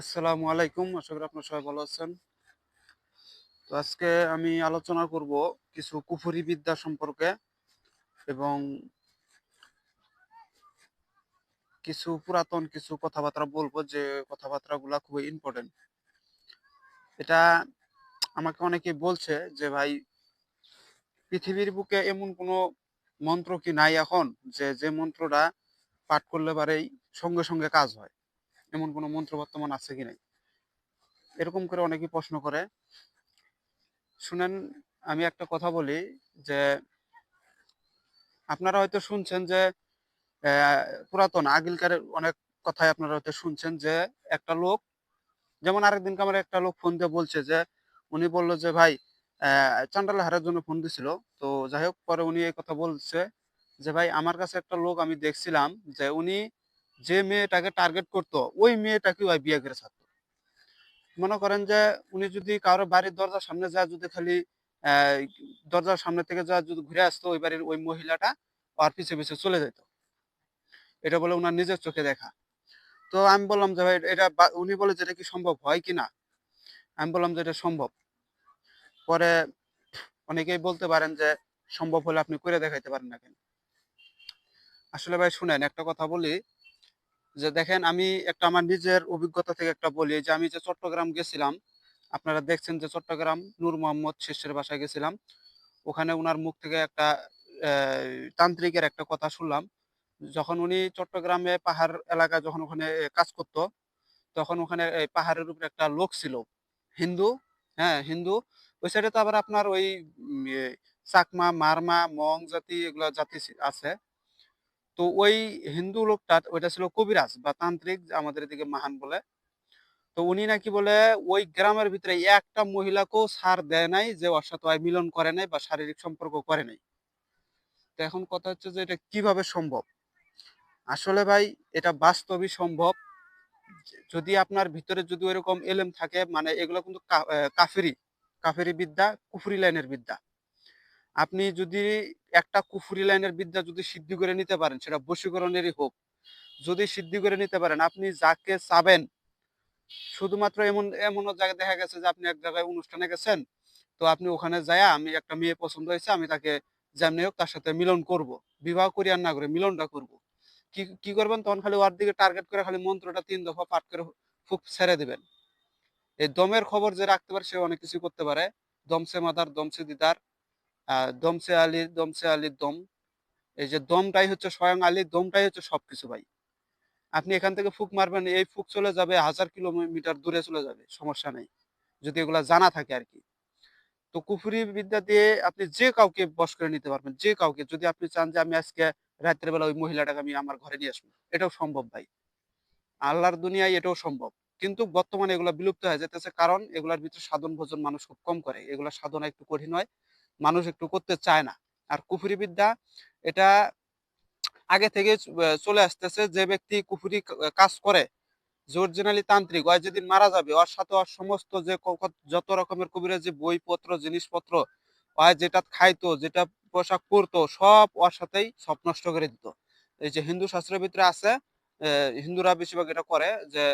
আসসালামু আলাইকুম, আশা করি আপনার সবাই ভালো আছেন। তো আজকে আমি আলোচনা করব কিছু কুফরি বিদ্যা সম্পর্কে এবং কিছু পুরাতন কিছু কথাবার্তা বলব যে কথাবার্তাগুলো খুবই ইম্পর্টেন্ট এটা আমাকে অনেকে বলছে যে, ভাই, পৃথিবীর বুকে এমন কোনো মন্ত্র কি নাই এখন যে যে মন্ত্রটা পাঠ করলে পারেই সঙ্গে সঙ্গে কাজ হয়? এমন কোনো মন্ত্র বর্তমান আছে কি নাই? এরকম করে অনেকেই প্রশ্ন করে। শুনেন, আমি একটা কথা বলি যে, আপনারা হয়তো শুনছেন যে পুরাতন আগিলকার অনেক কথাই আপনারা হয়তো শুনছেন যে, একটা লোক, যেমন আরেকদিনকে আমার একটা লোক ফোন দিয়ে বলছে যে, উনি বলল যে, ভাই চান্ডাল হারার জন্য ফোন দিছিল। তো যাই হোক, পরে উনি এই কথা বলছে যে, ভাই, আমার কাছে একটা লোক আমি দেখছিলাম যে, উনি যে মেয়েটাকে টার্গেট করতো, ওই মেয়েটাকে ওই বিয়ে করে ছাড়তো। মনে করেন যে, উনি যদি কারও বাড়ির দরজার সামনে যায়, যদি খালি দরজার সামনে থেকে যা যদি ঘুরে আসতো ওই বাড়ির ওই মহিলাটা আর পিছে পিছে চলে যেত এটা বলে ওনার নিজের চোখে দেখা। তো আমি বললাম যে, ভাই, এটা উনি বলে যে, এটা কি সম্ভব হয় কি না? আমি বললাম যে, এটা সম্ভব। পরে অনেকেই বলতে পারেন যে, সম্ভব হলে আপনি করে দেখাইতে পারেন না কেন? আসলে ভাই, শুনেন, একটা কথা বলি। যে দেখেন, আমি একটা আমার নিজের অভিজ্ঞতা থেকে একটা বলি, যে আমি যে চট্টগ্রাম গেছিলাম, আপনারা দেখছেন যে চট্টগ্রাম নূর মোহাম্মদ শিষ্যের বাসায় গেছিলাম। ওখানে ওনার মুখ থেকে একটা তান্ত্রিকের একটা কথা শুনলাম। যখন উনি চট্টগ্রামে পাহাড় এলাকায় যখন ওখানে কাজ করত, তখন ওখানে পাহাড়ের উপরে একটা লোক ছিল। হিন্দু হ্যাঁ হিন্দু। ওই সাইডে তো আবার আপনার ওই চাকমা, মারমা, মং জাতি এগুলো জাতি আছে। তো ওই হিন্দু লোকটা, ওইটা ছিল কবিরাজ বা তান্ত্রিক আমাদের এদিকে মাহান বলে। তো উনি নাকি বলে, ওই গ্রামের ভিতরে একটা মহিলাকেও ছাড় দেয় নাই যে ওর সাথে মিলন করে নাই বা শারীরিক সম্পর্ক করে নাই। তো এখন কথা হচ্ছে যে এটা কীভাবে সম্ভব? আসলে ভাই, এটা বাস্তবই সম্ভব। যদি আপনার ভিতরে যদি ওইরকম এলেম থাকে মানে এগুলো কিন্তু কাফেরি। কাফেরি বিদ্যা, কুফরি লাইনের বিদ্যা। আপনি যদি একটা কুফরি লাইনের বিদ্যা যদি সিদ্ধি করে নিতে পারেন, সেটা বশীকরণেরই হোক, যদি সিদ্ধি করে নিতে পারেন, আপনি যাকে চাবেন, শুধুমাত্র এমন, এমনও জায়গায় দেখা গেছে যে আপনি এক জায়গায় অনুষ্ঠানে গেছেন, তো আপনি ওখানে যায়, আমি একটা মেয়ে পছন্দ হয়েছে, আমি তাকে যেমনি হোক তার সাথে মিলন করব, বিবাহ করি আর না করে, মিলনটা করব। কি কি করবেন? তখন খালি ওর দিকে টার্গেট করে খালি মন্ত্রটা তিন দফা পাঠ করে ফুক ছেড়ে দেবেন। এই দমের খবর যে রাখতে পারে, সে অনেক কিছু করতে পারে। দমসে মাদার দমসে দিদার। দমসে আলী দমসে আলীর, দম এই যে দমটাই হচ্ছে স্বয়ং আলী, দমটাই হচ্ছে সবকিছু ভাই। আপনি এখান থেকে ফুক মারবেন, এই ফুক চলে যাবে হাজার কিলোমিটার দূরে চলে যাবে, সমস্যা নেই। যদি এগুলা জানা থাকে আর কি। তো কুফরি বিদ্যা দিয়ে আপনি যে কাউকে বস করে নিতে পারবেন, যে কাউকে, যদি আপনি চান যে আমি আজকে রাত্রের বেলা ওই মহিলাটাকে আমি আমার ঘরে নিয়ে আসব, এটাও সম্ভব ভাই। আল্লাহর দুনিয়ায় এটাও সম্ভব। কিন্তু বর্তমানে এগুলা বিলুপ্ত হয়ে যেতেছে কারণ এগুলার ভিতরে সাধন ভোজন মানুষ খুব কম করে। এগুলা সাধনা একটু কঠিন হয় মানুষ একটু করতে চায় না। আর কুফরি বিদ্যা এটা আগে থেকে চলে আসতেছে যে ব্যক্তি কুফরি কাজ করে, যে অরিজিনালি তান্ত্রিক ওই যেদিন মারা যাবে, ওর সাথে ওর সমস্ত যে যত রকমের কবিরের যে বইপত্র, জিনিসপত্র ওই যেটা খাইতো, যেটা পোশাক পরতো, সব ওর সাথেই সব নষ্ট করে দিত। এই যে হিন্দু শাস্ত্রের ভিতরে আছে হিন্দুরা বেশিরভাগ এটা করে যে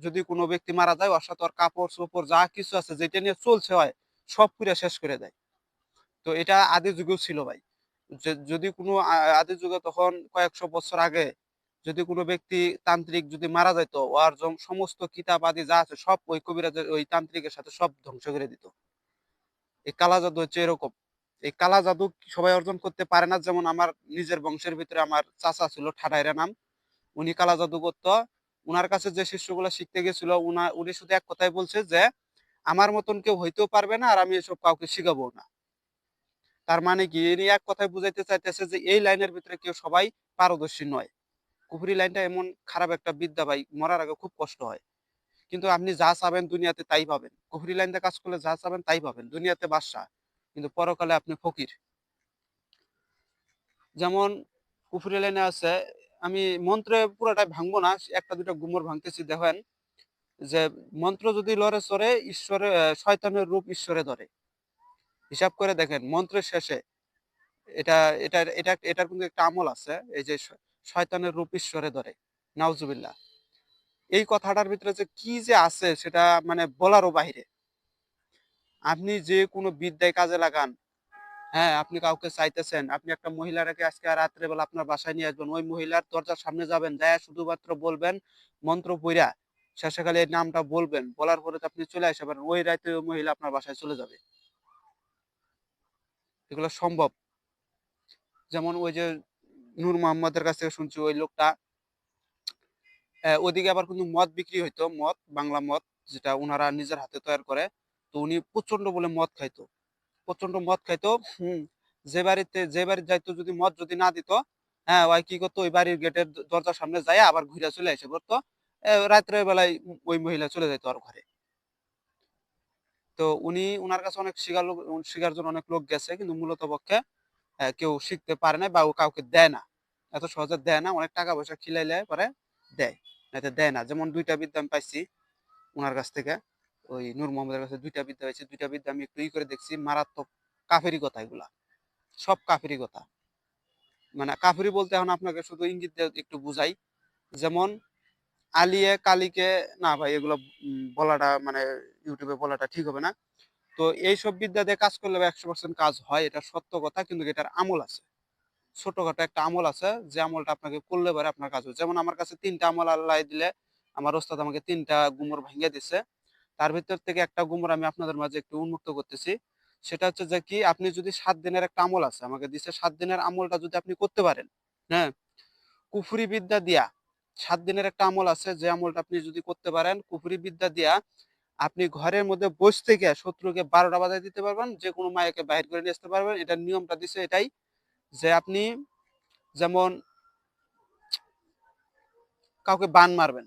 যদি কোনো ব্যক্তি মারা যায়, ওর সাথে ওর কাপড় চোপড় যা কিছু আছে, যেটা নিয়ে চলছে হয়, সব পুরে শেষ করে দেয়। তো এটা আদি যুগেও ছিল ভাই। যদি কোনো আদি যুগে তখন কয়েকশো বছর আগে যদি কোনো ব্যক্তি তান্ত্রিক যদি মারা যাইতো ওর সমস্ত কিতাব আদি যা আছে সব ওই কবিরাজের, ওই তান্ত্রিকের সাথে সব ধ্বংস করে দিত। এই কালা জাদু হচ্ছে এরকম। এই কালা জাদু সবাই অর্জন করতে পারে না? যেমন আমার নিজের বংশের ভিতরে আমার চাচা ছিল, ঠাডাইরা নাম। উনি কালা জাদু করতো। উনার কাছে যে শিষ্যগুলো শিখতে গেছিল, উনা, উনি শুধু এক কথাই বলছে যে, আমার মতন কেউ হইতেও পারবে না আর আমি এসব কাউকে শিখাবো না। তার মানে কি? ইনি এক কথায় বুঝাইতে চাইতেছে যে, এই লাইনের ভিতরে কেউ সবাই পারদর্শী নয়। কুফরি লাইনটা এমন খারাপ একটা বিদ্যা ভাই, মরার আগে খুব কষ্ট হয়। কিন্তু আপনি যা চাবেন দুনিয়াতে তাই পাবেন। কুফরি লাইনটা কাজ করলে যা চাবেন তাই পাবেন। দুনিয়াতে বাদশা কিন্তু পরকালে আপনি ফকির। যেমন কুফরি লাইনে আছে, আমি মন্ত্রে পুরোটাই ভাঙবো না, একটা দুটা গুমর ভাঙতেছি, দেখেন যে, মন্ত্র যদি লড়ে চড়ে, ঈশ্বরে শয়তানের রূপ ঈশ্বরে ধরে। হিসাব করে দেখেন, মন্ত্রের শেষে এটা এটা এটা, এটার কিন্তু একটা আমল আছে, এই যে শয়তানের রূপ ঈশ্বরে ধরে, নাউজুবিল্লাহ। এই কথাটার ভিতরে যে কি যে আছে সেটা মানে বলারও বাহিরে। আপনি যে কোনো বিদ্যায় কাজে লাগান হ্যাঁ আপনি কাউকে চাইতেছেন, আপনি একটা মহিলাটাকে আজকে রাত্রে বেলা আপনার বাসায় নিয়ে আসবেন, ওই মহিলার দরজার সামনে যাবেন, যায় শুধুমাত্র বলবেন মন্ত্র পইরা, শেষে খালি এই নামটা বলবেন, বলার পরে তো আপনি চলে আসতে পারেন, ওই রাতে ওই মহিলা আপনার বাসায় চলে যাবে। এগুলো সম্ভব। যেমন ওই যে নূর মোহাম্মদের কাছ থেকে শুনছি, ওই লোকটা ওদিকে আবার কিন্তু মদ বিক্রি হইতো, মদ, বাংলা মদ, যেটা ওনারা নিজের হাতে তৈরি করে। তো উনি প্রচণ্ড বলে মদ খাইতো। প্রচণ্ড মদ খাইতো, হুম, যে বাড়িতে, যে বাড়ি যাইতো যদি মদ যদি না দিত হ্যাঁ ওই কি করতো, ওই বাড়ির গেটের দরজার সামনে যায় আবার ঘুরে চলে এসে পড়তো রাত্রে বেলায় ওই মহিলা চলে যাইতো আর ঘরে। তো উনি ওনার কাছে অনেক শিকার লোক শিকার জন্য অনেক লোক গেছে, কিন্তু মূলত পক্ষে কেউ শিখতে পারে না বা কাউকে দেয় না। এত সহজে দেয় না, অনেক টাকা পয়সা খিলাইলে পরে দেয়, নাইতে দেয় না। যেমন দুইটা বিদ্যা আমি পাইছি ওনার কাছ থেকে, ওই নূর মোহাম্মদের কাছে দুইটা বিদ্যা পাইছি। দুইটা বিদ্যা আমি একটু ই করে দেখছি, মারাত্মক কাফেরি কথা এগুলা। সব কাফেরি কথা। মানে কাফেরি বলতে এখন আপনাকে শুধু ইঙ্গিত একটু বুঝাই। যেমন আলিয়ে, কালিকে, না ভাই, এগুলো বলাটা মানে ইউটিউবে বলাটা ঠিক হবে না। তো এইসব বিদ্যা দিয়ে কাজ করলে একশো পার্সেন্ট কাজ হয়, এটা সত্য কথা, কিন্তু এটার আমল আছে। ছোটখাটো একটা আমল আছে, যে আমলটা আপনাকে করলে পরে আপনার কাজ হবে। যেমন আমার কাছে তিনটা আমল আল্লাহ দিলে, আমার ওস্তাদ আমাকে তিনটা গুমর ভাঙিয়ে দিছে। তার ভিতর থেকে একটা গুমর আমি আপনাদের মাঝে একটু উন্মুক্ত করতেছি। সেটা হচ্ছে যে কি, আপনি যদি সাত দিনের একটা আমল আছে, আমাকে দিছে, সাত দিনের আমলটা যদি আপনি করতে পারেন হ্যাঁ কুফরি বিদ্যা দিয়া সাত দিনের একটা আমল আছে, যে আমলটা আপনি যদি করতে পারেন, কুফরি বিদ্যা দিয়া আপনি ঘরের মধ্যে বসে থেকে শত্রুকে বারোটা বাজায় দিতে পারবেন যে কোনো মায়াকে বাহির করে নিয়ে আসতে পারবেন। এটার নিয়মটা দিছে এটাই যে আপনি যেমন কাউকে বান মারবেন,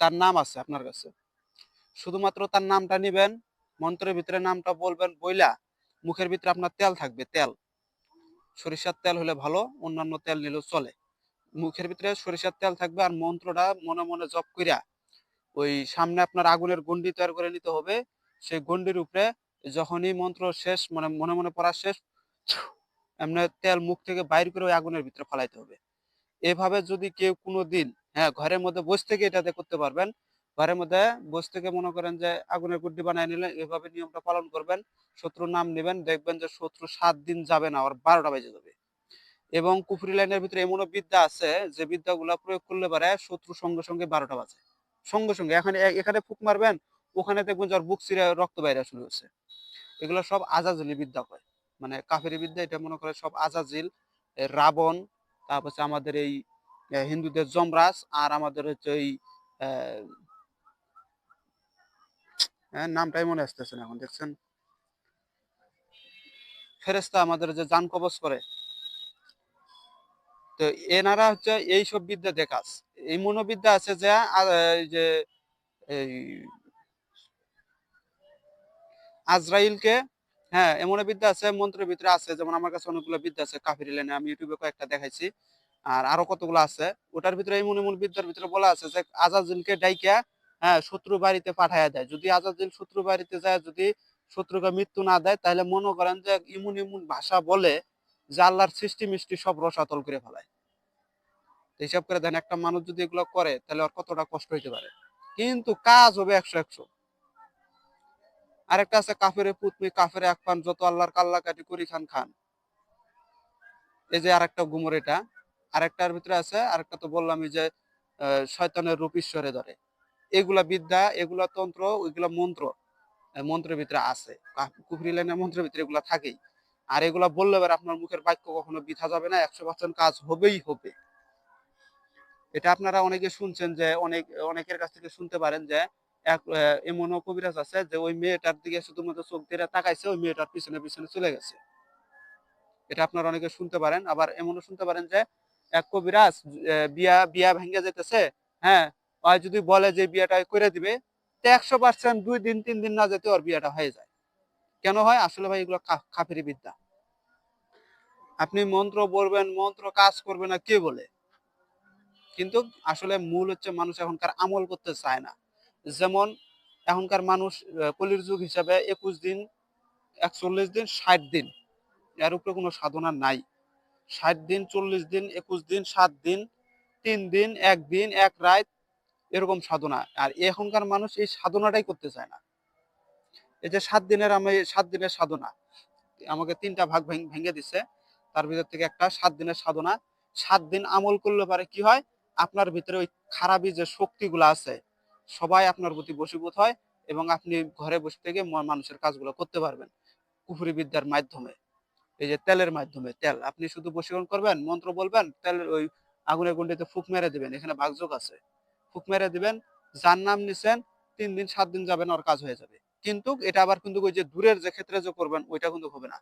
তার নাম আছে আপনার কাছে। শুধুমাত্র তার নামটা নিবেন, মন্ত্রের ভিতরে নামটা বলবেন, বইলা মুখের ভিতরে আপনার তেল থাকবে, তেল। সরিষার তেল হলে ভালো, অন্যান্য তেল নিলেও চলে। মুখের ভিতরে সরিষার তেল থাকবে আর মন্ত্রটা মনে মনে জপ কইরা ওই সামনে আপনার আগুনের গন্ডি তৈরি করে নিতে হবে। সেই গন্ডির উপরে যখনই মন্ত্র শেষ মানে মনে মনে পড়া শেষ এমনি তেল মুখ থেকে বাইর করে ওই আগুনের ভিতরে ফলাইতে হবে। এভাবে যদি কেউ কোনো দিন হ্যাঁ ঘরের মধ্যে বসে থেকে এটাতে করতে পারবেন। ঘরের মধ্যে বসে থেকে মনে করেন যে আগুনের গুড্ডি বানায় নিলেন এভাবে নিয়মটা পালন করবেন। শত্রুর নাম নেবেন, দেখবেন যে শত্রু সাত দিন যাবে না আর বারোটা বেজে যাবে। এবং কুফরি লাইনের ভিতরে এমনও বিদ্যা আছে যে বিদ্যাগুলা প্রয়োগ করলে পারে শত্রু সঙ্গে সঙ্গে বারোটা বাজে। সঙ্গে সঙ্গে। এখানে এখানে ফুক মারবেন, ওখানে দেখবেন যার বুক চিরে রক্ত বাইরে শুরু হচ্ছে এগুলো সব আজাজিলি বিদ্যা কয়। মানে কাফেরি বিদ্যা, এটা মনে করে সব আজাজিল রাবণ, তারপর আমাদের এই হিন্দুদের যমরাজ, আর আমাদের হচ্ছে এই নামটাই মনে আসতেছে না এখন, দেখছেন? ফেরেস্তা আমাদের যে যান কবচ করে তো এনারা হচ্ছে এই সব বিদ্যা দিয়ে কাজ এই মনোবিদ্যা আছে যে যে আজরাইলকে হ্যাঁ এমন বিদ্যা আছে, মন্ত্রের ভিতরে আছে, যেমন আমার কাছে অনেকগুলো বিদ্যা আছে কাফিরি লাইনে আমি ইউটিউবে কয়েকটা দেখাইছি। আর আরও কতগুলো আছে, ওটার ভিতরে এমন এমন বিদ্যার ভিতরে বলা আছে যে, আজাজিলকে ডাইকা হ্যাঁ শত্রু বাড়িতে পাঠাইয়া দেয়। যদি আজাজিল শত্রু বাড়িতে যায়, যদি শত্রুকে মৃত্যু না দেয়, তাহলে মনে করেন যে ইমুন ইমুন ভাষা বলে যে আল্লাহর সৃষ্টি মিষ্টি সব রসাতল করে ফেলায়। হিসাব করে দেন একটা মানুষ যদি এগুলো করে, তাহলে ওর কতটা কষ্ট হইতে পারে? কিন্তু কাজ হবে একশো একশো। আরেকটা আছে, কাফেরে পুতমি কাফেরে এক পান, যত আল্লাহর কাল্লা কাটি করি খান খান। এই যে আরেকটা গুমর এটা। আরেকটার ভিতরে আছে, আরেকটা তো বললামই যে শয়তানের রূপ ঈশ্বরে ধরে। এগুলা বিদ্যা, এগুলা তন্ত্র, ওইগুলা মন্ত্র মন্ত্রের ভিতরে আছে। কুফরি লাইনের মন্ত্রের ভিতরে এগুলা থাকেই। আর এগুলা বললে আপনার মুখের বাক্য কখনো বৃথা যাবে না, একশো পার্সেন্ট কাজ হবেই হবে। এটা আপনারা অনেকে শুনছেন যে অনেক, অনেকের কাছ থেকে শুনতে পারেন যে এক এমনও কবিরাজ আছে যে ওই মেয়েটার দিকে শুধুমাত্র চোখ দিয়ে তাকাইছে, ওই মেয়েটার পিছনে পিছনে চলে গেছে। এটা আপনারা অনেকে শুনতে পারেন। আবার এমনও শুনতে পারেন যে এক কবিরাজ বিয়া বিয়া ভেঙে যেতেছে হ্যাঁ ওই যদি বলে যে বিয়াটা করে দিবে, তো একশো পার্সেন্ট দুই দিন, তিন দিন না যেতে ওর বিয়াটা হয়ে যায়। কেন হয়? আসলে ভাই এগুলো কাফেরি বিদ্যা। আপনি মন্ত্র বলবেন, মন্ত্র কাজ করবে না, কে বলে? কিন্তু আসলে মূল হচ্ছে মানুষ এখনকার আমল করতে চায় না। যেমন এখনকার মানুষ কলির যুগ হিসাবে একুশ দিন, একচল্লিশ দিন, ষাট দিন, এর উপরে কোনো সাধনা নাই। ষাট দিন, চল্লিশ দিন, একুশ দিন, সাত দিন, তিন দিন একদিন এক রাত, এরকম সাধনা। আর এখনকার মানুষ এই সাধনাটাই করতে চায় না। এই যে সাত দিনের আমি, সাত দিনের সাধনা, আমাকে তিনটা ভাগ ভেঙে দিছে। তার ভিতর থেকে একটা সাত দিনের সাধনা। সাত দিন আমল করলে পারে কি হয়? আপনার ভিতরে ওই খারাপই যে শক্তিগুলো আছে, সবাই আপনার প্রতি বশীভূত হয় এবং আপনি ঘরে বসে থেকে মানুষের কাজগুলো করতে পারবেন কুফুরি বিদ্যার মাধ্যমে। এই যে তেলের মাধ্যমে, তেল। আপনি শুধু বশীকরণ করবেন, মন্ত্র বলবেন, তেলের ওই আগুনের গুন্ডিতে ফুক মেরে দিবেন, এখানে ভাগযোগ আছে। ফুক মেরে দিবেন, যার নাম নিছেন, তিন দিন, সাত দিন যাবেন ওর কাজ হয়ে যাবে। কিন্তু এটা আবার কিন্তু ওই যে দূরের যে ক্ষেত্রে যে করবেন, ওইটা কিন্তু হবে না।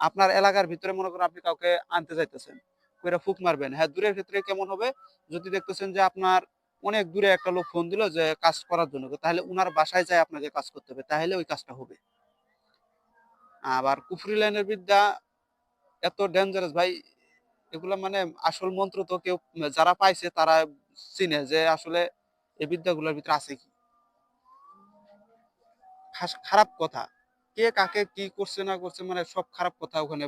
আপনার এলাকার ভিতরে মনে করেন আপনি কাউকে আনতে যাইতেছেন। কইরা ফুক মারবেন। হ্যাঁ দূরের ক্ষেত্রে কেমন হবে? যদি দেখতেছেন যে আপনার অনেক দূরে একটা লোক ফোন দিল যে কাজ করার জন্য তাহলে উনার বাসায় যায় আপনাকে কাজ করতে হবে, তাহলে ওই কাজটা হবে। আবার কুফরি লাইনের বিদ্যা এত ডেঞ্জারাস ভাই, এগুলা মানে আসল মন্ত্র তো কেউ, যারা পাইছে তারা চিনে যে আসলে এই বিদ্যাগুলোর ভিতরে আছে কি। খারাপ কথা। কে কাকে কি করছে না করছে মানে সব খারাপ কথা ওখানে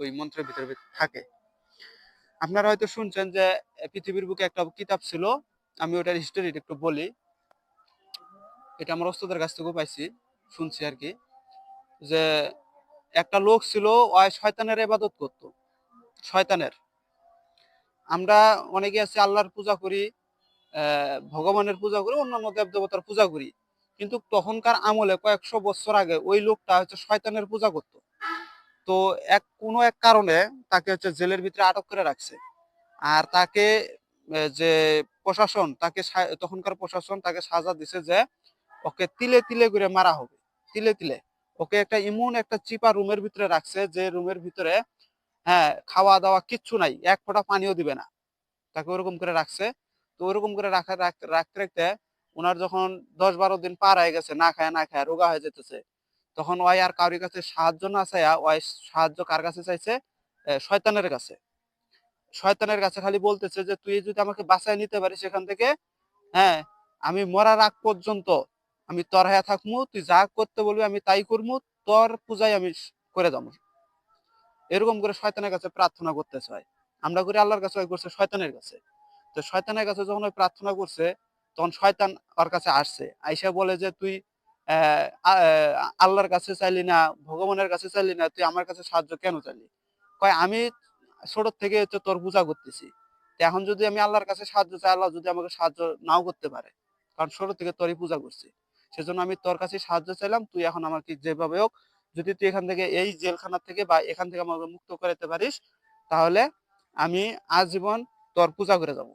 ওই মন্ত্রের ভিতরে থাকে। আপনারা হয়তো শুনছেন যে পৃথিবীর বুকে একটা কিতাব ছিল, আমি ওটার হিস্টোরি একটু বলি। এটা আমার ওস্তাদের কাছ থেকেও পাইছি, শুনছি আর কি। যে, একটা লোক ছিল শয়তানের ইবাদত করতো, শয়তানের। আমরা অনেকে আছে, আল্লাহর পূজা করি ভগবানের পূজা করি, অন্যান্য দেব দেবতার পূজা করি। কিন্তু তখনকার আমলে কয়েকশো বছর আগে ওই লোকটা হচ্ছে শয়তানের পূজা করত। তো এক, কোনো এক কারণে তাকে হচ্ছে জেলের ভিতরে আটক করে রাখছে। আর তাকে যে প্রশাসন, তাকে তখনকার প্রশাসন তাকে সাজা দিছে যে ওকে তিলে তিলে করে মারা হবে। তিলে তিলে। ওকে একটা ইমন একটা চিপা রুমের ভিতরে রাখছে যে রুমের ভিতরে হ্যাঁ খাওয়া দাওয়া কিচ্ছু নাই, এক ফোঁটা পানিও দিবে না। তাকে ওরকম করে রাখছে। তো ওরকম করে রাখা, রাখতে রাখতে ওনার যখন দশ বারো দিন পার হয়ে গেছে, না খায় না খায়, রোগা হয়ে যেতেছে তখন ওই আর কারোর কাছে সাহায্য না চাইয়া ওই সাহায্য কার কাছে চাইছে? শয়তানের কাছে। শয়তানের কাছে খালি বলতেছে যে, তুই যদি আমাকে বাঁচায় নিতে পারিস এখান থেকে হ্যাঁ আমি মরার আগ পর্যন্ত আমি তোর হয়ে থাকমু, তুই যা করতে বলবি আমি তাই করব তোর পূজাই আমি করে যাব এরকম করে শয়তানের কাছে প্রার্থনা করতে চায় আমরা করি আল্লাহর কাছে করছে শয়তানের কাছে। তো শয়তানের কাছে যখন ওই প্রার্থনা করছে, তখন শয়তান ওর কাছে আসছে। আইসা বলে যে, তুই আল্লাহর কাছে চাইলি না, ভগবানের কাছে চাইলি না, তুই আমার কাছে সাহায্য কেন চাইলি? কয়, আমি ছোট থেকে হচ্ছে তোর পূজা করতেছি। এখন যদি আমি আল্লাহর কাছে সাহায্য চাই, আল্লাহ যদি আমাকে সাহায্য নাও করতে পারে, কারণ ছোট থেকে তোরই পূজা করছি। সেজন্য আমি তোর কাছে সাহায্য চাইলাম, তুই এখন আমাকে যেভাবে হোক, যদি তুই এখান থেকে এই জেলখানা থেকে বা এখান থেকে আমাকে মুক্ত করাতে পারিস, তাহলে আমি আজীবন তোর পূজা করে যাব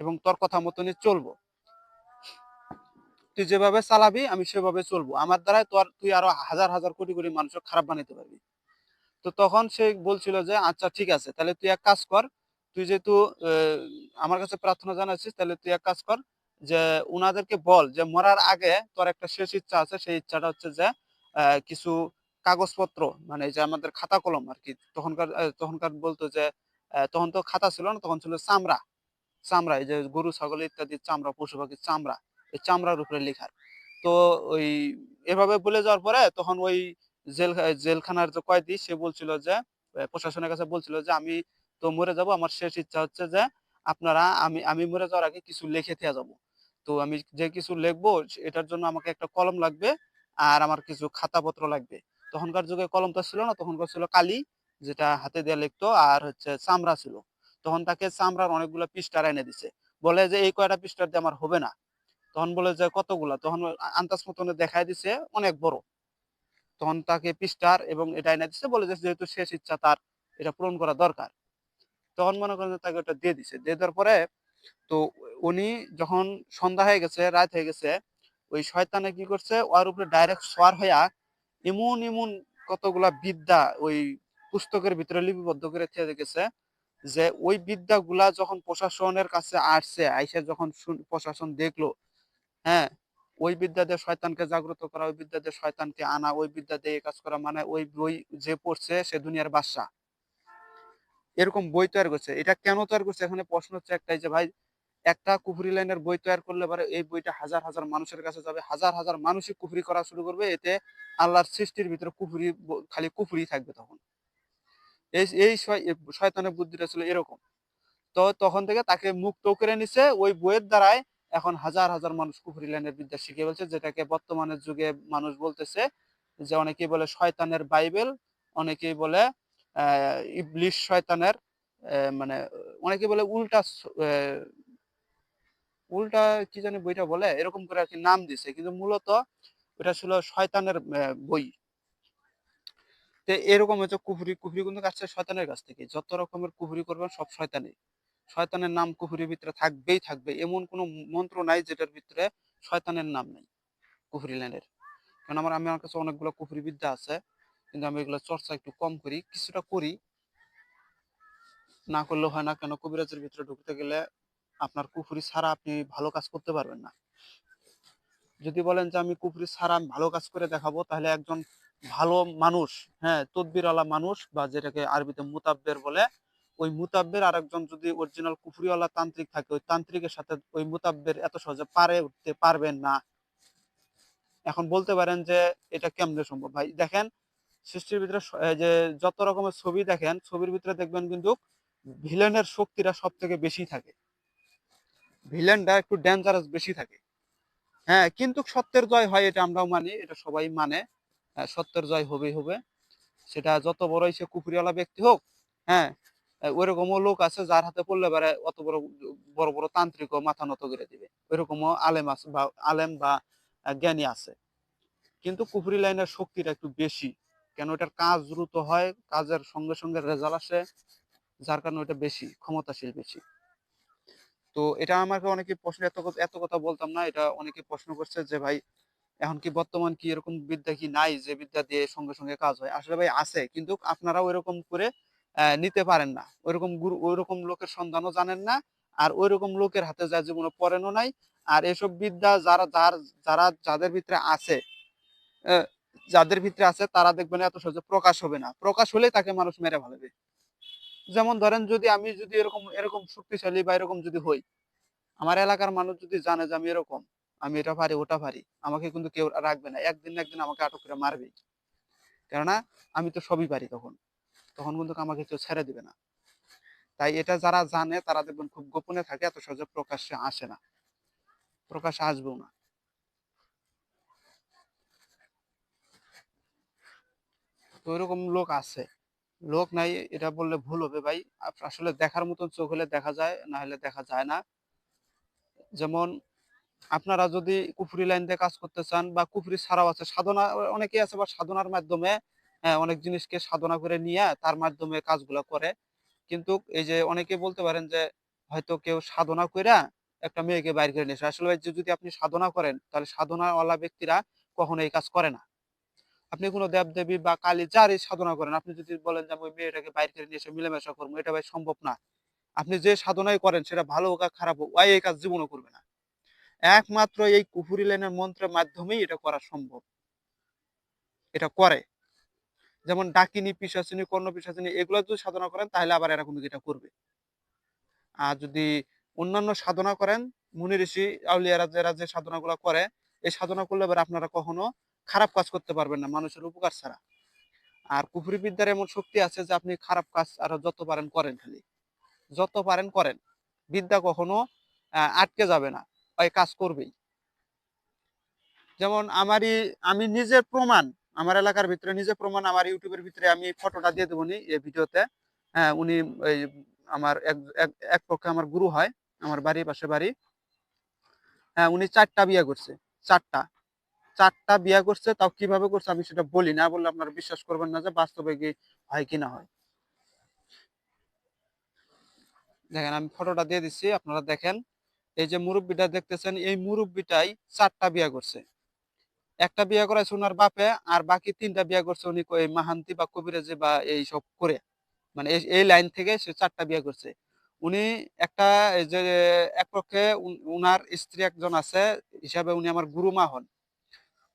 এবং তোর কথা মতনই চলবো। তুই যেভাবে চালাবি, আমি সেভাবে চলবো। আমার দ্বারাই তোর তুই আরও হাজার হাজার কোটি কোটি মানুষকে খারাপ বানাইতে পারবি। তো তখন সে বলছিল যে আচ্ছা ঠিক আছে, তাহলে তুই এক কাজ কর, তুই যেহেতু আমার কাছে প্রার্থনা জানাচ্ছিস, তাহলে তুই এক কাজ কর যে, উনাদেরকে বল যে, মরার আগে তোর একটা শেষ ইচ্ছা আছে, সেই ইচ্ছাটা হচ্ছে যে কিছু কাগজপত্র মানে যে আমাদের খাতা কলম আর কি, তখনকার তখনকার বলতো যে তখন তো খাতা ছিল না, তখন ছিল চামড়া। চামড়া, এই যে গরু, ছাগল ইত্যাদি চামড়া, পশু পাখির চামড়া। চামড়ার উপরে লেখার। তো ওই এভাবে বলে যাওয়ার পরে তখন ওই জেল, জেলখানার যে কয়েদি, সে বলছিল যে প্রশাসনের কাছে বলছিল যে, আমি তো মরে যাব। আমার শেষ ইচ্ছা হচ্ছে যে, আপনারা, আমি আমি মরে যাওয়ার আগে কিছু লিখে দিয়ে যাব। তো আমি যে কিছু লিখব, এটার জন্য আমাকে একটা কলম লাগবে আর আমার কিছু খাতাপত্র লাগবে। তখনকার যুগে কলম তো ছিল না। তখনকার ছিল কালি, যেটা হাতে দিয়ে লিখতো আর হচ্ছে চামড়া ছিল। তখন তাকে চামড়ার অনেকগুলো পৃষ্ঠার এনে দিছে। বলে যে, এই কয়টা পৃষ্ঠার দিয়ে আমার হবে না? তখন বলে যে কতগুলা? তখন আন্দাজ মতনে দেখাই দিছে, অনেক বড়। তখন তাকে পৃষ্ঠার এবং এটা এনে দিছে, বলে যে যেহেতু শেষ ইচ্ছা তার এটা পূরণ করা দরকার। তখন মনে করেন তাকে ওটা দিয়ে দিছে। দিয়ে দেওয়ার পরে তো উনি যখন সন্ধ্যা হয়ে গেছে, রাত হয়ে গেছে, ওই শয়তানে কি করছে? ওর উপরে ডাইরেক্ট সোয়ার হইয়া এমন এমন কতগুলা বিদ্যা ওই পুস্তকের ভিতরে লিপিবদ্ধ করে থেকে গেছে যে ওই বিদ্যাগুলা যখন প্রশাসনের কাছে আসছে, আইসা যখন প্রশাসন দেখল হ্যাঁ ওই বিদ্যা দিয়ে শয়তানকে জাগ্রত করা, ওই বিদ্যা দিয়ে শয়তানকে আনা, ওই বিদ্যা দিয়ে কাজ করা মানে ওই বই যে পড়ছে সে দুনিয়ার বাদশা। এরকম বই তৈরি করছে। এটা কেন তৈরি করছে? এখানে প্রশ্ন হচ্ছে একটাই যে ভাই, একটা কুফরি লাইনের বই তৈরি করলে পরে এই বইটা হাজার হাজার মানুষের কাছে যাবে, হাজার হাজার মানুষই কুফরি করা শুরু করবে, এতে আল্লাহর সৃষ্টির ভিতরে কুফরি খালি কুফরি থাকবে তখন। এই এই শয়তানের বুদ্ধিটা ছিল এরকম। তো তখন থেকে তাকে মুক্ত করে নিছে, ওই বইয়ের দ্বারাই এখন হাজার হাজার মানুষ কুফরি লাইনের বিদ্যা শিখে ফেলছে যেটাকে বর্তমানের যুগে মানুষ বলতেছে যে অনেকেই বলে শয়তানের বাইবেল, অনেকেই বলে ইবলিশ শয়তানের মানে অনেকে বলে উল্টা উল্টা কি জানি বইটা বলে, এরকম করে আর কি নাম দিছে, কিন্তু মূলত ওটা ছিল শয়তানের বই। তো এরকম হচ্ছে কুফরি কুফরি কিন্তু আসছে শয়তানের কাছ থেকে, যত রকমের কুফরি করবেন সব শয়তানি শয়তানের নাম কুফরির ভিতরে থাকবেই থাকবে। এমন কোনো মন্ত্র নাই যেটার ভিতরে শয়তানের নাম নেই কুফরি লাইনের কারণ আমার, আমি আমার কাছে অনেকগুলো কুফরি বিদ্যা আছে, কিন্তু আমি এগুলো চর্চা একটু কম করি, কিছুটা করি। না করলেও হয় না কেন, কবিরাজের ভিতরে ঢুকতে গেলে আপনার কুফরি ছাড়া আপনি ভালো কাজ করতে পারবেন না। যদি বলেন যে আমি কুফরি ছাড়া আমি ভালো কাজ করে দেখাবো, তাহলে একজন ভালো মানুষ হ্যাঁ তদবিরওয়ালা মানুষ বা যেটাকে আরবিতে মুতাব্বের বলে ওই মুতাব্বের আর একজন যদি অরিজিনাল কুফরিওয়ালা তান্ত্রিক থাকে, ওই তান্ত্রিকের সাথে ওই মুতাব্বের এত সহজে পারে উঠতে পারবেন না। এখন বলতে পারেন যে, এটা কেমনে সম্ভব? ভাই, দেখেন, সৃষ্টির ভিতরে যে যত রকমের ছবি দেখেন, ছবির ভিতরে দেখবেন কিন্তু ভিলেনের শক্তিটা সব থেকে বেশি থাকে। ভিলেনটা একটু ডেঞ্জারাস বেশি থাকে। হ্যাঁ কিন্তু সত্যের জয় হয়, এটা আমরাও মানি, এটা সবাই মানে। সত্যের জয় হবেই হবে। সেটা যত বড়ই সে কুফরিওয়ালা ব্যক্তি হোক হ্যাঁ ওইরকমও লোক আছে যার হাতে পড়লে পারে অত বড় বড় বড় তান্ত্রিকও মাথা নত করে দিবে। ওইরকমও আলেম আছে বা, আলেম বা জ্ঞানী আছে। কিন্তু কুফরি লাইনের শক্তিটা একটু বেশি। কেন এটার কাজ দ্রুত হয়, কাজের সঙ্গে সঙ্গে রেজাল্ট আসে, যার কারণে ওটা বেশি, ক্ষমতাশীল বেশি। তো এটা আমাকে অনেকে প্রশ্ন, এত এত কথা বলতাম না, এটা অনেকে প্রশ্ন করছে যে ভাই, এখন কি বর্তমান কি এরকম বিদ্যা কি নাই, যে বিদ্যা দিয়ে সঙ্গে সঙ্গে কাজ হয়? আসলে ভাই আছে, কিন্তু আপনারা ওইরকম করে নিতে পারেন না। ওইরকম গুরু, ওইরকম লোকের সন্ধানও জানেন না আর ওইরকম লোকের হাতে যা জীবনে পড়েনও নাই। আর এসব বিদ্যা যারা, যার, যারা, যাদের ভিতরে আছে যাদের ভিতরে আছে তারা দেখবেন এত সহজে প্রকাশ হবে না। প্রকাশ হলে তাকে মানুষ মেরে ফেলবে। যেমন ধরেন যদি আমি যদি এরকম এরকম শক্তিশালী বা এরকম যদি হই, আমার এলাকার মানুষ যদি জানে যে আমি এরকম, আমি এটা পারি, ওটা পারি, আমাকে কিন্তু কেউ রাখবে না। একদিন না একদিন আমাকে আটক করে মারবেই। কেননা আমি তো সবই পারি তখন। তখন কিন্তু আমাকে কেউ ছেড়ে দিবে না। তাই এটা যারা জানে, তারা দেখবেন খুব গোপনে থাকে, এত সহজে প্রকাশ্যে আসে না। প্রকাশ্যে আসবেও না। তো এরকম লোক আছে। লোক নাই, এটা বললে ভুল হবে ভাই। আসলে দেখার মতন চোখ হলে দেখা যায়, না হলে দেখা যায় না। যেমন আপনারা যদি কুফরি লাইন দিয়ে কাজ করতে চান বা কুফরি ছাড়াও আছে, সাধনা, অনেকেই আছে বা সাধনার মাধ্যমে অনেক জিনিসকে সাধনা করে নিয়ে তার মাধ্যমে কাজগুলো করে। কিন্তু এই যে অনেকে বলতে পারেন যে হয়তো কেউ সাধনা কইরা একটা মেয়েকে বাইর করে নিয়েছে। আসলে যদি আপনি সাধনা করেন, তাহলে সাধনাওয়ালা ব্যক্তিরা কখনো এই কাজ করে না। আপনি কোনো দেবদেবী বা কালী যারই সাধনা করেন, আপনি যদি বলেন যে আমি ওই মেয়েটাকে বাইর করে নিয়ে এসে মিলেমেশা করব, এটা ভাই সম্ভব না। আপনি যে সাধনাই করেন, সেটা ভালো হোক আর খারাপ হোক ওই এই কাজ জীবনও করবে না। একমাত্র এই কুফুরি লাইনের মন্ত্রের মাধ্যমেই এটা করা সম্ভব। এটা করে। যেমন ডাকিনী, পিসাচিনী কর্ণ পিসাচিনী এগুলো যদি সাধনা করেন, তাহলে আবার এরা কিন্তু এটা করবে। আর যদি অন্যান্য সাধনা করেন, মুনি ঋষি আউলিয়ারা যারা যে সাধনাগুলো করে, এই সাধনা করলে এবার আপনারা কখনো খারাপ কাজ করতে পারবেন না, মানুষের উপকার ছাড়া। আর কুফরি বিদ্যার এমন শক্তি আছে যে আপনি খারাপ কাজ আরও যত পারেন করেন খালি। যত পারেন করেন। বিদ্যা কখনো আটকে যাবে না, ওই কাজ করবেই। যেমন আমারই, আমি নিজের প্রমাণ আমার এলাকার ভিতরে, নিজের প্রমাণ আমার ইউটিউবের ভিতরে আমি ফটোটা দিয়ে দেবো এই ভিডিওতে। হ্যাঁ উনি আমার এক পক্ষে আমার গুরু হয়, আমার বাড়ির পাশে বাড়ি। হ্যাঁ উনি চারটা বিয়ে করছে, চারটা। চারটা বিয়ে করছে, তাও কীভাবে করছে আমি সেটা বলি না, বললে আপনারা বিশ্বাস করবেন না যে বাস্তবে কি হয় কি না হয়। দেখেন, আমি ফটোটা দিয়ে দিচ্ছি, আপনারা দেখেন। এই যে মুরব্বিটা দেখতেছেন, এই মুরব্বিটাই চারটা বিয়ে করছে। একটা বিয়ে করাইছে ওনার বাপে, আর বাকি তিনটা বিয়ে করছে উনি এই মাহান্তি বা কবিরাজি বা এই সব করে। মানে এই- লাইন থেকে সে চারটা বিয়ে করছে। উনি একটা যে এক পক্ষে উন- উনার স্ত্রী একজন আছে, হিসাবে উনি আমার গুরুমা হন।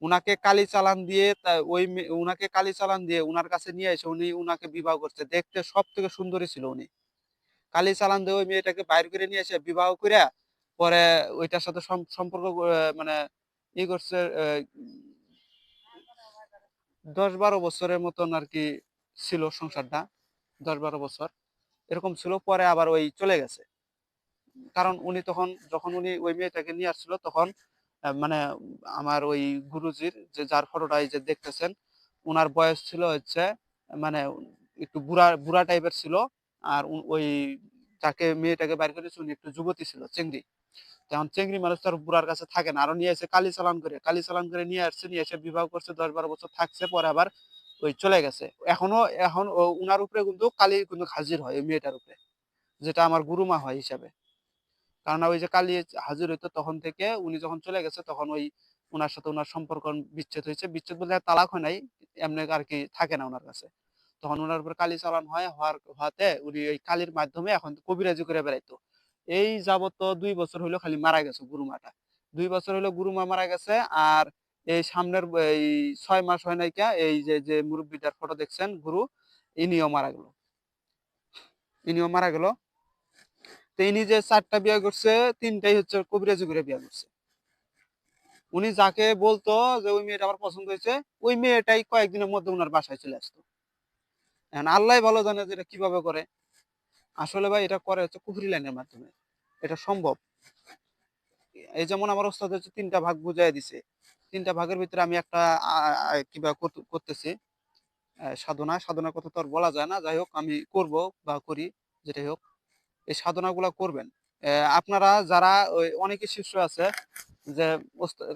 উনাকে কালি চালান দিয়ে ওই মে- উনাকে কালি চালান দিয়ে উনার কাছে নিয়ে এসে উনি উনাকে বিবাহ করছে। দেখতে সব থেকে সুন্দরী ছিল উনি। কালি চালান দিয়ে ওই মেয়েটাকে বাইর করে নিয়ে এসে বিবাহ করে পরে ওইটার সাথে সম্পর্ক মানে ই করছে দশ বারো বছরের মতন আর কি ছিল সংসারটা দশ বারো বছর। এরকম ছিল, পরে আবার ওই চলে গেছে। কারণ উনি তখন, যখন উনি ওই মেয়েটাকে নিয়ে আসছিল, তখন মানে আমার ওই গুরুজির যে, যার ফটোটা এই যে দেখতেছেন, উনার বয়স ছিল হচ্ছে মানে একটু বুড়া বুড়া টাইপের ছিল, আর ওই যাকে মেয়েটাকে বাইর করেছে, উনি একটু যুবতী ছিল, চেংড়ি। তখন চেংড়ি মানুষ তার বুড়ার কাছে থাকে না। আরও নিয়ে এসে কালি চালান করে, কালি চালান করে নিয়ে আসছে, নিয়ে এসে বিবাহ করছে, দশ বারো বছর থাকছে, পরে আবার ওই চলে গেছে। এখনও, এখন উনার উপরে কিন্তু কালি কিন্তু হাজির হয় ওই মেয়েটার উপরে, যেটা আমার গুরুমা হয় হিসাবে। কারণ ওই যে কালি হাজির হইতো তখন থেকে উনি যখন চলে গেছে, তখন ওই ওনার সাথে ওনার সম্পর্ক বিচ্ছেদ হয়েছে। বিচ্ছেদ বলতে তালাক হয় নাই, এমনি আর কি থাকে না ওনার কাছে। তখন ওনার উপর কালি চালান হয়, হওয়ার, হওয়াতে উনি ওই কালির মাধ্যমে এখন কবিরাজি করে বেড়াইতো। এই যাবত দুই বছর হইল খালি মারা গেছে গুরুমাটা দুই বছর হইল গুরুমা মারা গেছে আর এই সামনের এই ছয় মাস হয় নাইকা এই যে যে মুরব্বীটার ফটো দেখছেন গুরু, ইনিও মারা গেল। ইনিও মারা গেল। তো ইনি যে চারটা বিয়ে করছে, তিনটাই হচ্ছে কবিরাজি করে বিয়ে করছে। উনি যাকে বলতো যে, ওই মেয়েটা আমার পছন্দ হয়েছে ওই মেয়েটাই কয়েকদিনের মধ্যে ওনার বাসায় চলে আসতো। এখন আল্লাহ ভালো জানে যে এটা কীভাবে করে। আসলে ভাই এটা করে হচ্ছে কুফরি লাইনের মাধ্যমে। এটা সম্ভব। এই যেমন আমার ওস্তাদ হচ্ছে তিনটা ভাগ বুঝাই দিছে। তিনটা ভাগের ভিতরে আমি একটা কিবা করতেছি। সাধনা। সাধনার কথা তো আর বলা যায় না। যাই হোক, আমি করব বা করি, যেটাই হোক। এই সাধনাগুলা করবেন। আপনারা যারা ওই অনেকে শিষ্য আছে যে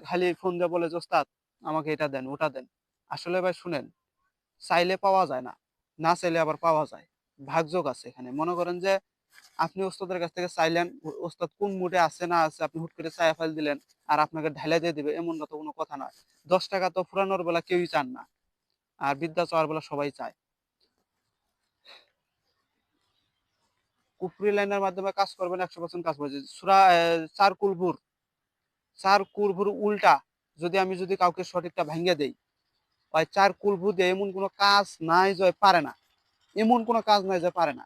খালি ফোন দিয়ে বলে যে, ওস্তাদ, আমাকে এটা দেন, ওটা দেন। আসলে ভাই শুনেন, চাইলে পাওয়া যায় না। না চাইলে আবার পাওয়া যায়। ভাগযোগ আছে এখানে। মনে করেন যে আপনি ওস্তাদের কাছ থেকে চাইলেন, ওস্তাদ কোন মুডে আছে না আছে আপনি হুট করে চায়া ফেল দিলেন আর আপনাকে ঢেলে দিয়ে দিবে, এমন তো কোনো কথা নয়। দশ টাকা তো ফুরানোর বেলা কেউই চান না, আর বিদ্যা চাওয়ার বেলা সবাই চায়। কুফরি লাইনের মাধ্যমে কাজ করবেন একশো পার্সেন্ট কাজ করবে সুরা চার কুলভুর চার কুলভুর উল্টা, যদি আমি যদি কাউকে সঠিকটা ভাঙ্গে দেই চার কুলভু দিয়ে এমন কোনো কাজ নাই যে পারে না। এমন কোনো কাজ নাই যে পারে না।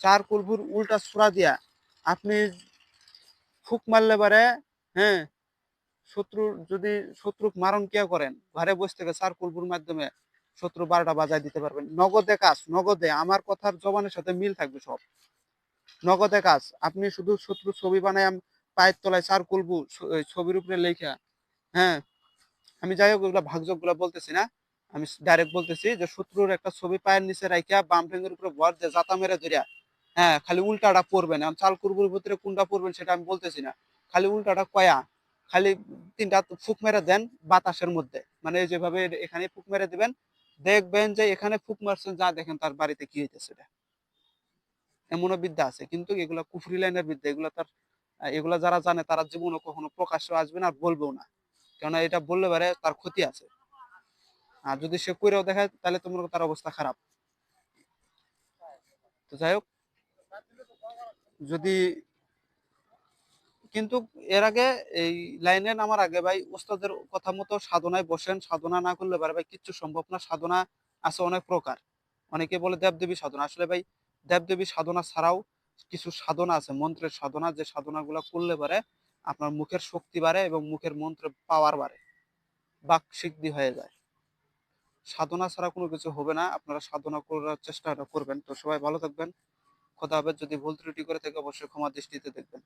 চার কুলভুর উল্টা সুরা দিয়া আপনি ফুক মারলে পারে হ্যাঁ শত্রু যদি শত্রু মারণ কিয়া করেন, ঘরে বসে থেকে চার কুলভুর মাধ্যমে শত্রু বারোটা বাজায় দিতে পারবেন। নগদে কাজ, নগদে আমার কথার জবানের সাথে মিল থাকবে সব। নগদে কাজ, আপনি শুধু শত্রু ছবি বানায় পায়ের তলায় চার কুলবু ছবির উপরে লেখা হ্যাঁ আমি যাই হোক ওগুলা ভাগযোগগুলা বলতেছি না। আমি ডাইরেক্ট বলতেছি যে শত্রুর একটা ছবি পায়ের নিচে রাখিয়া বাম ঠেঙ্গের উপরে ভর দিয়ে জাতা মেরে ধরিয়া হ্যাঁ খালি উল্টাটা পড়বেন এখন চাল কুরবুর ভিতরে কোনটা পড়বেন সেটা আমি বলতেছি না। খালি উল্টাটা কয়া, খালি তিনটা ফুক মেরে দেন বাতাসের মধ্যে। মানে যেভাবে এখানে ফুক মেরে দিবেন, দেখবেন যে এখানে ফুক মারছেন, যা দেখেন তার বাড়িতে কি হইতেছে এটা। এমনও বিদ্যা আছে, কিন্তু এগুলা কুফরি লাইনের বিদ্যা, এগুলা তার এগুলা যারা জানে তারা জীবনে কখনো প্রকাশ্য আসবে না আর বলবেও না। কেননা এটা বললে পারে তার ক্ষতি আছে। আর যদি সে কইরাও দেখায়, তাহলে তোমার তার অবস্থা খারাপ। তো যাই হোক, যদি কিন্তু এর আগে এই লাইনে নামার আগে ভাই, ওস্তাদের কথা মতো সাধনায় বসেন। সাধনা না করলে পারে ভাই, কিচ্ছু সম্ভব না। সাধনা আছে অনেক প্রকার। অনেকে বলে দেবদেবী সাধনা। আসলে ভাই, দেবদেবী সাধনা ছাড়াও কিছু সাধনা আছে। মন্ত্রের সাধনা, যে সাধনাগুলো করলে পারে, আপনার মুখের শক্তি বাড়ে এবং মুখের মন্ত্রের পাওয়ার বাড়ে। বাক সিদ্ধি হয়ে যায়। সাধনা ছাড়া কোনো কিছু হবে না। আপনারা সাধনা করার চেষ্টা করবেন। তো সবাই ভালো থাকবেন। কথা হবে যদি ভুল ত্রুটি করে থাকে, অবশ্যই ক্ষমা দৃষ্টিতে দেখবেন।